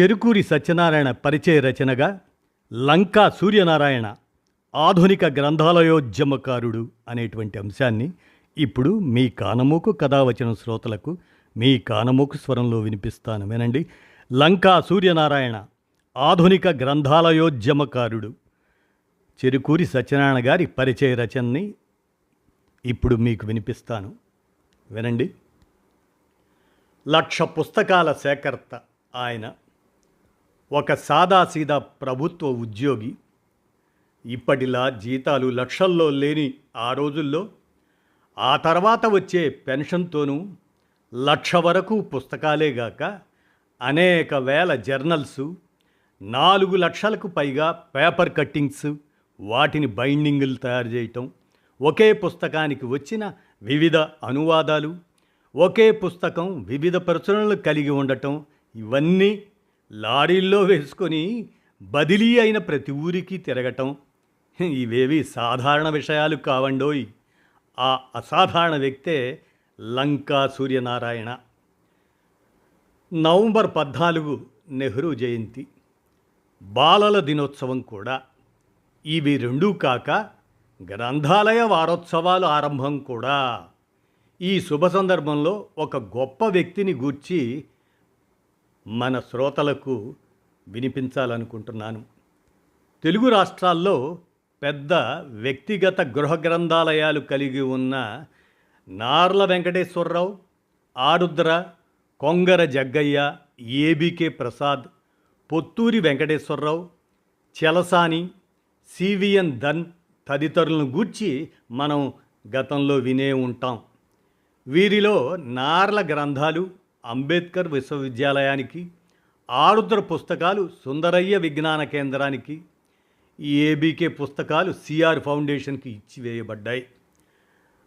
చెరుకూరి సత్యనారాయణ పరిచయ రచనగా లంకా సూర్యనారాయణ ఆధునిక గ్రంథాలయోద్యమకారుడు అనేటువంటి అంశాన్ని ఇప్పుడు మీ కానమోకు కథావచన శ్రోతలకు మీ కానమోకు స్వరంలో వినిపిస్తాను వినండి. లంకా సూర్యనారాయణ ఆధునిక గ్రంథాలయోద్యమకారుడు. చెరుకూరి సత్యనారాయణ గారి పరిచయ రచనని ఇప్పుడు మీకు వినిపిస్తాను. వినండి. లక్ష పుస్తకాల సేకర్త ఆయన ఒక సాదాసీదా ప్రభుత్వ ఉద్యోగి. ఇప్పటిలా జీతాలు లక్షల్లో లేని ఆ రోజుల్లో ఆ తర్వాత వచ్చే పెన్షన్తోనూ లక్ష వరకు పుస్తకాలే గాక అనేక వేల జర్నల్స్ నాలుగు లక్షలకు పైగా పేపర్ కట్టింగ్స్ వాటిని బైండింగులు తయారు చేయటం ఒకే పుస్తకానికి వచ్చిన వివిధ అనువాదాలు ఒకే పుస్తకం వివిధ ప్రచురణలు కలిగి ఉండటం ఇవన్నీ లారీల్లో వేసుకొని బదిలీ అయిన ప్రతి ఊరికి తిరగటం. ఇవేవి సాధారణ విషయాలు కావండోయ్. ఆ అసాధారణ వ్యక్తే లంకా సూర్యనారాయణ. నవంబర్ పద్నాలుగు నెహ్రూ జయంతి. బాలల దినోత్సవం కూడా. ఇవి రెండూ కాక గ్రంథాలయ వారోత్సవాలు ఆరంభం కూడా. ఈ శుభ సందర్భంలో ఒక గొప్ప వ్యక్తిని గూర్చి మన శ్రోతలకు వినిపించాలనుకుంటున్నాను. తెలుగు రాష్ట్రాల్లో పెద్ద వ్యక్తిగత గృహ గ్రంథాలయాలు కలిగి ఉన్న నార్ల వెంకటేశ్వరరావు ఆరుద్ర కొంగర జగ్గయ్య ఏబికే ప్రసాద్ పొత్తూరి వెంకటేశ్వరరావు చెలసాని సివిఎన్ ధన్ తదితరులను గూర్చి మనం గతంలో వినే ఉంటాం. వీరిలో నార్ల గ్రంథాలు అంబేద్కర్ విశ్వవిద్యాలయానికి ఆరుద్ర పుస్తకాలు సుందరయ్య విజ్ఞాన కేంద్రానికి ఏబీకే పుస్తకాలు సిఆర్ ఫౌండేషన్కి ఇచ్చివేయబడ్డాయి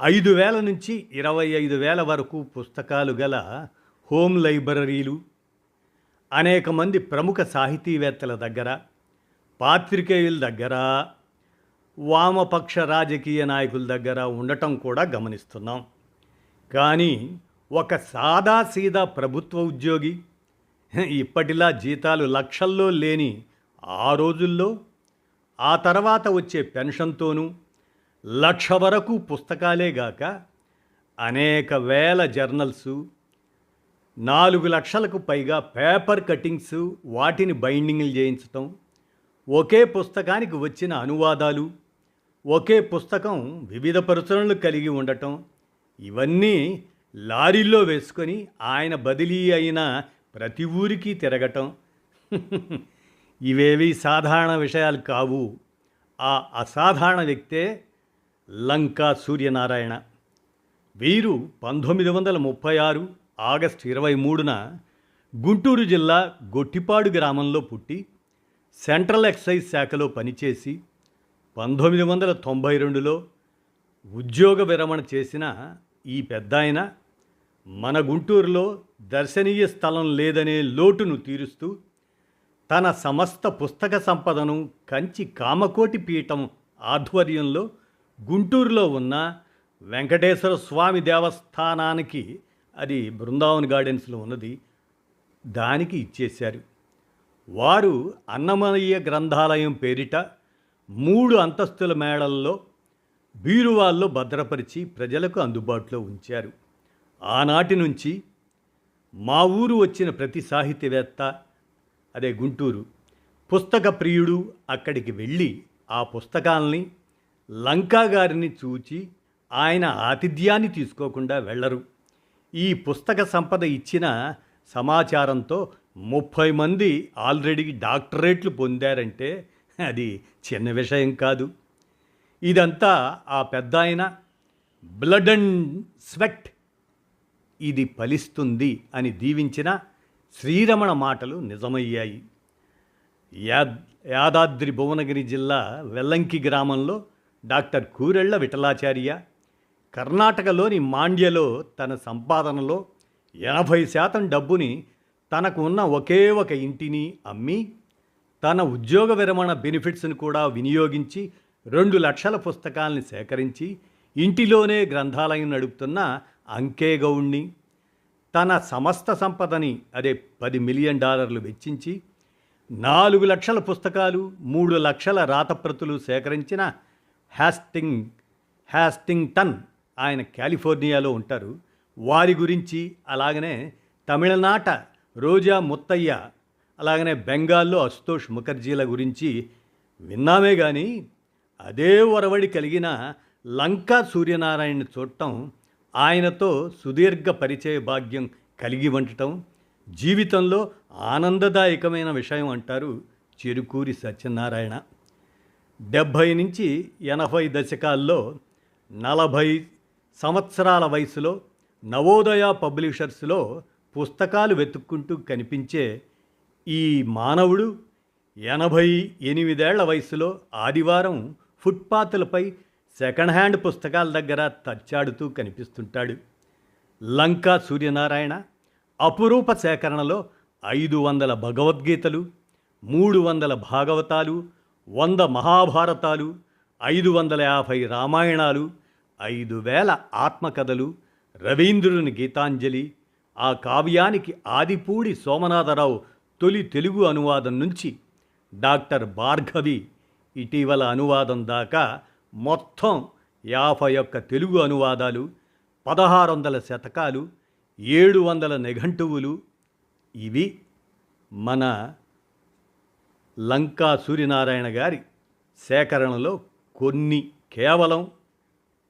ఐదు వేల నుంచి ఇరవై ఐదు వేల వరకు పుస్తకాలు గల హోమ్ లైబ్రరీలు అనేక మంది ప్రముఖ సాహితీవేత్తల దగ్గర పాత్రికేయుల దగ్గర వామపక్ష రాజకీయ నాయకుల దగ్గర ఉండటం కూడా గమనిస్తున్నాం. కానీ ఒక సాదా సీదా ప్రభుత్వ ఉద్యోగి. ఇప్పటిలా జీతాలు లక్షల్లో లేని ఆ రోజుల్లో ఆ తర్వాత వచ్చే పెన్షన్తోనూ లక్ష వరకు పుస్తకాలే గాక అనేక వేల జర్నల్సు నాలుగు లక్షలకు పైగా పేపర్ కటింగ్స్ వాటిని బైండింగ్లు చేయించటం ఒకే పుస్తకానికి వచ్చిన అనువాదాలు ఒకే పుస్తకం వివిధ ప్రచురణలు కలిగి ఉండటం ఇవన్నీ లారీల్లో వేసుకొని ఆయన బదిలీ అయిన ప్రతి ఊరికి తిరగటం. ఇవేవి సాధారణ విషయాలు కావు. ఆ అసాధారణ వ్యక్తే లంకా సూర్యనారాయణ. వీరు పంతొమ్మిది వందల ముప్పై ఆరు ఆగస్టు ఇరవై మూడున గుంటూరు జిల్లా గొట్టిపాడు గ్రామంలో పుట్టి సెంట్రల్ ఎక్సైజ్ శాఖలో పనిచేసి పంతొమ్మిది వందల తొంభై రెండులో ఉద్యోగ విరమణ చేసిన ఈ పెద్దాయన మన గుంటూరులో దర్శనీయ స్థలం లేదనే లోటును తీరుస్తూ తన సమస్త పుస్తక సంపదను కంచి కామకోటి పీఠం ఆధ్వర్యంలో గుంటూరులో ఉన్న వెంకటేశ్వర స్వామి దేవస్థానానికి అది బృందావన్ గార్డెన్స్లో ఉన్నది దానికి ఇచ్చేశారు. వారు అన్నమయ్య గ్రంథాలయం పేరిట మూడు అంతస్తుల మేడల్లో బీరువాల్లో భద్రపరిచి ప్రజలకు అందుబాటులో ఉంచారు. ఆనాటి నుంచి మా ఊరు వచ్చిన ప్రతి సాహిత్యవేత్త అదే గుంటూరు పుస్తక ప్రియుడు అక్కడికి వెళ్ళి ఆ పుస్తకాలని లంకా గారిని చూచి ఆయన ఆతిథ్యాన్ని తీసుకోకుండా వెళ్ళరు. ఈ పుస్తక సంపద ఇచ్చిన సమాచారంతో ముప్పై మంది ఆల్రెడీ డాక్టరేట్లు పొందారంటే అది చిన్న విషయం కాదు. ఇదంతా ఆ పెద్ద ఆయన బ్లడ్ అండ్ స్వెట్ ఇది ఫలిస్తుంది అని దీవించిన శ్రీరమణ మాటలు నిజమయ్యాయి. యాద్ యాదాద్రి భువనగిరి జిల్లా వెల్లంకి గ్రామంలో డాక్టర్ కూరెళ్ళ విఠలాచార్య కర్ణాటకలోని మాండ్యలో తన సంపాదనలో ఎనభై శాతం డబ్బుని తనకు ఉన్న ఒకే ఒక ఇంటిని అమ్మి తన ఉద్యోగ విరమణ బెనిఫిట్స్ని కూడా వినియోగించి రెండు లక్షల పుస్తకాలను సేకరించి ఇంటిలోనే గ్రంథాలయం నడుపుతున్న అంకేగౌణ్ణి తన సమస్త సంపదని అదే పది మిలియన్ డాలర్లు వెచ్చించి నాలుగు లక్షల పుస్తకాలు మూడు లక్షల రాతప్రతులు సేకరించిన హ్యాస్టింగ్ హ్యాస్టింగ్టన్ ఆయన కాలిఫోర్నియాలో ఉంటారు. వారి గురించి అలాగనే తమిళనాట రోజా ముత్తయ్య అలాగనే బెంగాల్లో అశుతోష్ ముఖర్జీల గురించి విన్నామే కానీ అదే ఒరవడి కలిగిన లంకా సూర్యనారాయణని చూడటం ఆయనతో సుదీర్ఘ పరిచయ భాగ్యం కలిగి ఉండటం జీవితంలో ఆనందదాయకమైన విషయం అంటారు చెరుకూరి సత్యనారాయణ. డెబ్భై నుంచి ఎనభై దశకాల్లో నలభై సంవత్సరాల వయసులో నవోదయ పబ్లిషర్స్లో పుస్తకాలు వెతుక్కుంటూ కనిపించే ఈ మానవుడు ఎనభై ఎనిమిదేళ్ళ వయసులో ఆదివారం ఫుట్పాత్లపై సెకండ్ హ్యాండ్ పుస్తకాల దగ్గర తచ్చాడుతూ కనిపిస్తుంటాడు. లంకా సూర్యనారాయణ అపురూప సేకరణలో ఐదు వందల భగవద్గీతలు మూడు వందల భాగవతాలు వంద మహాభారతాలు ఐదు వందల యాభై రామాయణాలు ఐదు వేల ఆత్మకథలు రవీంద్రుని గీతాంజలి ఆ కావ్యానికి ఆదిపూడి సోమనాథరావు తొలి తెలుగు అనువాదం నుంచి డాక్టర్ భార్గవి ఇటీవల అనువాదం దాకా మొత్తం యాభై ఒక్క తెలుగు అనువాదాలు పదహారు వందల శతకాలు ఏడు వందల నిఘంటువులు. ఇవి మన లంకా సూర్యనారాయణ గారి సేకరణలో కొన్ని. కేవలం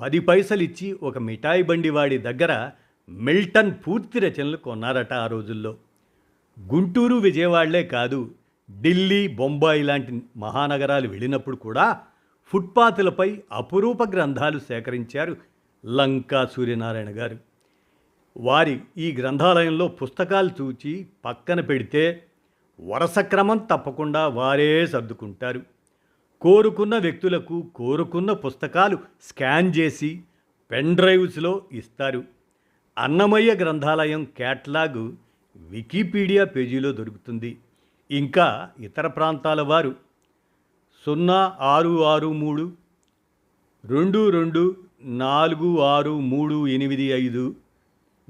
పది పైసలిచ్చి ఒక మిఠాయి బండి వాడి దగ్గర మిల్టన్ పూర్తి రచనలు కొన్నారట ఆ రోజుల్లో. గుంటూరు విజయవాడలే కాదు ఢిల్లీ బొంబాయి లాంటి మహానగరాలు వెళ్ళినప్పుడు కూడా ఫుట్పాత్లపై అపురూప గ్రంథాలు సేకరించారు లంకా సూర్యనారాయణ గారు. వారి ఈ గ్రంథాలయంలో పుస్తకాలు చూచి పక్కన పెడితే వరుస క్రమం తప్పకుండా వారే సర్దుకుంటారు. కోరుకున్న వ్యక్తులకు కోరుకున్న పుస్తకాలు స్కాన్ చేసి పెన్ డ్రైవ్స్లో ఇస్తారు. అన్నమయ్య గ్రంథాలయం క్యాట్లాగు వికీపీడియా పేజీలో దొరుకుతుంది. ఇంకా ఇతర ప్రాంతాల వారు సున్నా ఆరు ఆరు మూడు రెండు రెండు నాలుగు ఆరు మూడు ఎనిమిది ఐదు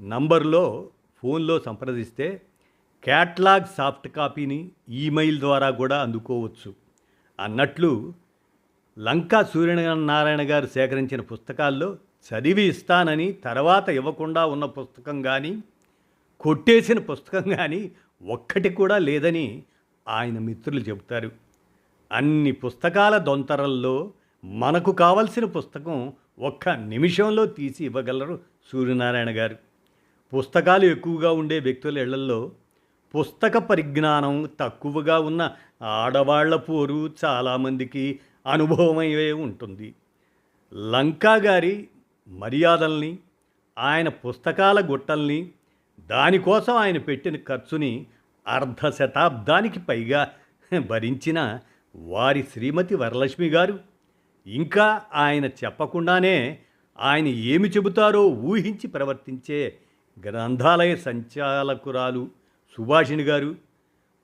నంబర్లో ఫోన్లో సంప్రదిస్తే క్యాట్లాగ్ సాఫ్ట్ కాపీని ఈమెయిల్ ద్వారా కూడా అందుకోవచ్చు. అన్నట్లు లంకా సూర్యనారాయణ గారు సేకరించిన పుస్తకాల్లో చదివి ఇస్తానని తర్వాత ఇవ్వకుండా ఉన్న పుస్తకం కానీ కొట్టేసిన పుస్తకం కానీ ఒక్కటి కూడా లేదని ఆయన మిత్రులు చెబుతారు. అన్ని పుస్తకాల దొంతరల్లో మనకు కావలసిన పుస్తకం ఒక్క నిమిషంలో తీసి ఇవ్వగలరు సూర్యనారాయణ గారు. పుస్తకాలు ఎక్కువగా ఉండే వ్యక్తుల ఇళ్ళలో పుస్తక పరిజ్ఞానం తక్కువగా ఉన్న ఆడవాళ్ళ పోరు చాలామందికి అనుభవమయ్యే ఉంటుంది. లంకా గారి మర్యాదల్ని ఆయన పుస్తకాల గుట్టల్ని దానికోసం ఆయన పెట్టిన ఖర్చుని అర్ధ శతాబ్దానికి పైగా భరించిన వారి శ్రీమతి వరలక్ష్మి గారు. ఇంకా ఆయన చెప్పకుండానే ఆయన ఏమి చెబుతారో ఊహించి ప్రవర్తించే గ్రంథాలయ సంచాలకురాలు సుభాషిణి గారు.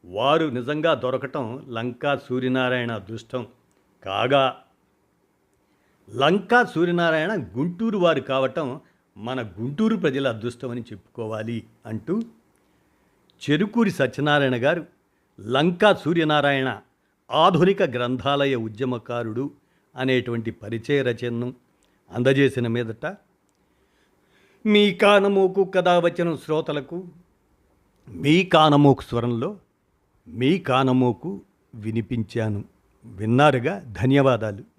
వారు నిజంగా దొరకటం లంకా సూర్యనారాయణ అదృష్టం కాగా లంకా సూర్యనారాయణ గుంటూరు వారు కావటం మన గుంటూరు ప్రజల అదృష్టం అని చెప్పుకోవాలి అంటూ చెరుకూరి సత్యనారాయణ గారు లంకా సూర్యనారాయణ ఆధునిక గ్రంథాలయ ఉద్యమకారుడు అనేటువంటి పరిచయ రచనను అందజేసిన మీదట మీ కానమోకు కథ వచ్చిన శ్రోతలకు మీ కానమోకు స్వరంలో మీ కానమోకు వినిపించాను. విన్నారుగా? ధన్యవాదాలు.